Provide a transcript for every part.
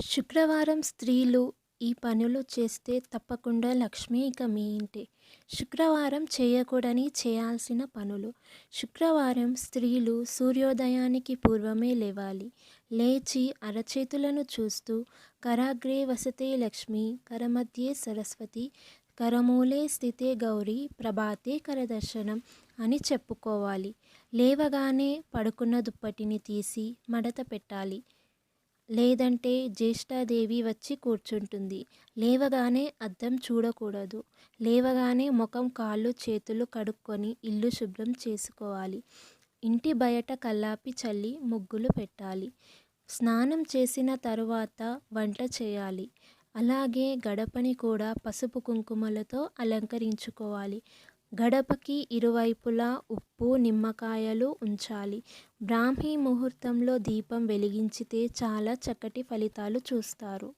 శుక్రవారం స్త్రీలు ఈ పనులు చేస్తే తప్పకుండా లక్ష్మి ఇక మీ ఇంటి. శుక్రవారం చేయకూడని చేయాల్సిన పనులు. శుక్రవారం స్త్రీలు సూర్యోదయానికి పూర్వమే లేవాలి. లేచి అరచేతులను చూస్తూ కరాగ్రే వసతే లక్ష్మి కరమధ్యే సరస్వతి కరమూలే స్థితే గౌరీ ప్రభాతే కరదర్శనం అని చెప్పుకోవాలి. లేవగానే పడుకున్న దుప్పటిని తీసి మడత పెట్టాలి. లేదంటే జ్యేష్ఠాదేవి వచ్చి కూర్చుంటుంది. లేవగానే అద్దం చూడకూడదు. లేవగానే ముఖం కాళ్ళు చేతులు కడుక్కొని ఇల్లు శుభ్రం చేసుకోవాలి. ఇంటి బయట కల్లాపి చల్లి ముగ్గులు పెట్టాలి. స్నానం చేసిన తరువాత వంట చేయాలి. అలాగే గడపని కూడా పసుపు కుంకుమలతో అలంకరించుకోవాలి. గడపకి ఇరువైపులా ఉప్పు నిమ్మకాయలు ఉంచాలి. బ్రాహ్మీ ముహూర్తంలో దీపం వెలిగించితే చాలా చక్కటి ఫలితాలు చూస్తారు.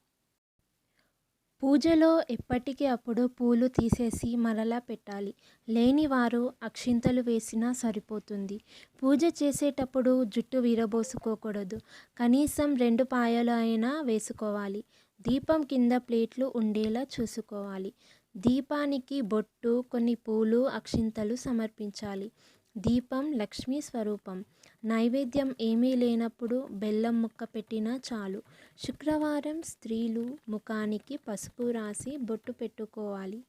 పూజలో ఎప్పటికీ అప్పుడు పూలు తీసేసి మరలా పెట్టాలి. లేని వారు అక్షింతలు వేసినా సరిపోతుంది. పూజ చేసేటప్పుడు జుట్టు విరబోసుకోకూడదు. కనీసం రెండు పాయలు అయినా వేసుకోవాలి. దీపం కింద ప్లేట్లు ఉండేలా చూసుకోవాలి. దీపానికి బొట్టు కొన్ని పూలు అక్షింతలు సమర్పించాలి. దీపం లక్ష్మీ స్వరూపం. నైవేద్యం ఏమీ లేనప్పుడు బెల్లం ముక్క పెట్టినా చాలు. శుక్రవారం స్త్రీలు ముఖానికి పసుపు రాసి బొట్టు పెట్టుకోవాలి.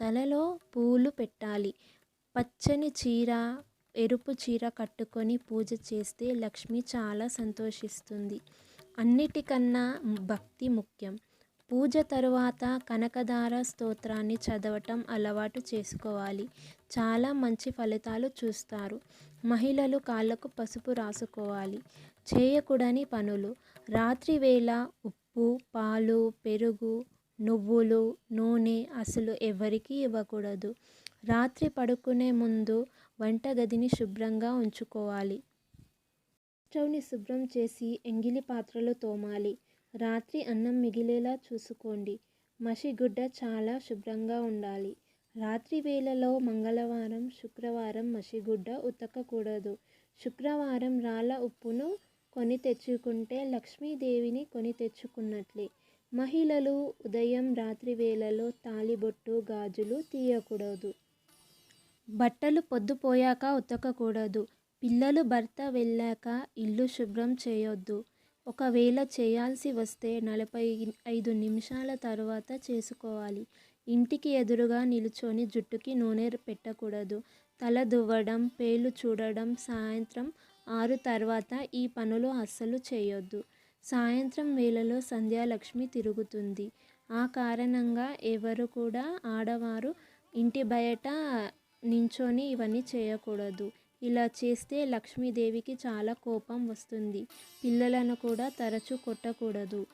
తలలో పూలు పెట్టాలి. పచ్చని చీర ఎరుపు చీర కట్టుకొని పూజ చేస్తే లక్ష్మి చాలా సంతోషిస్తుంది. అన్నిటికన్నా భక్తి ముఖ్యం. పూజ తరువాత కనకదార స్తోత్రాన్ని చదవటం అలవాటు చేసుకోవాలి. చాలా మంచి ఫలితాలు చూస్తారు. మహిళలు కాళ్ళకు పసుపు రాసుకోవాలి. చేయకూడని పనులు. రాత్రి వేళ ఉప్పు పాలు పెరుగు నువ్వులు నూనె అసలు ఎవరికీ ఇవ్వకూడదు. రాత్రి పడుకునే ముందు వంటగదిని శుభ్రంగా ఉంచుకోవాలి. స్టవ్ని శుభ్రం చేసి ఎంగిలి పాత్రలు తోమాలి. రాత్రి అన్నం మిగిలేలా చూసుకోండి. మసిగుడ్డ చాలా శుభ్రంగా ఉండాలి. రాత్రి వేళలో మంగళవారం శుక్రవారం మసిగుడ్డ ఉతకకూడదు. శుక్రవారం రాళ్ళ ఉప్పును కొని తెచ్చుకుంటే లక్ష్మీదేవిని కొని తెచ్చుకున్నట్లే. మహిళలు ఉదయం రాత్రి వేళలో తాలిబొట్టు గాజులు తీయకూడదు. బట్టలు పొద్దుపోయాక ఉతకకూడదు. పిల్లలు భర్త వెళ్ళాక ఇల్లు శుభ్రం చేయొద్దు. ఒకవేళ చేయాల్సి వస్తే నలభై ఐదు నిమిషాల తర్వాత చేసుకోవాలి. ఇంటికి ఎదురుగా నిలుచొని జుట్టుకి నూనె పెట్టకూడదు. తల దువ్వడం పేలు చూడడం సాయంత్రం ఆరు తర్వాత ఈ పనులు అస్సలు చేయొద్దు. సాయంత్రం వేళలో సంధ్యాలక్ష్మి తిరుగుతుంది. ఆ కారణంగా ఎవరు కూడా ఆడవారు ఇంటి బయట నించొని ఇవన్నీ చేయకూడదు. ఇలా చేస్తే లక్ష్మీదేవికి చాలా కోపం వస్తుంది. పిల్లలను కూడా తరచూ కొట్టకూడదు.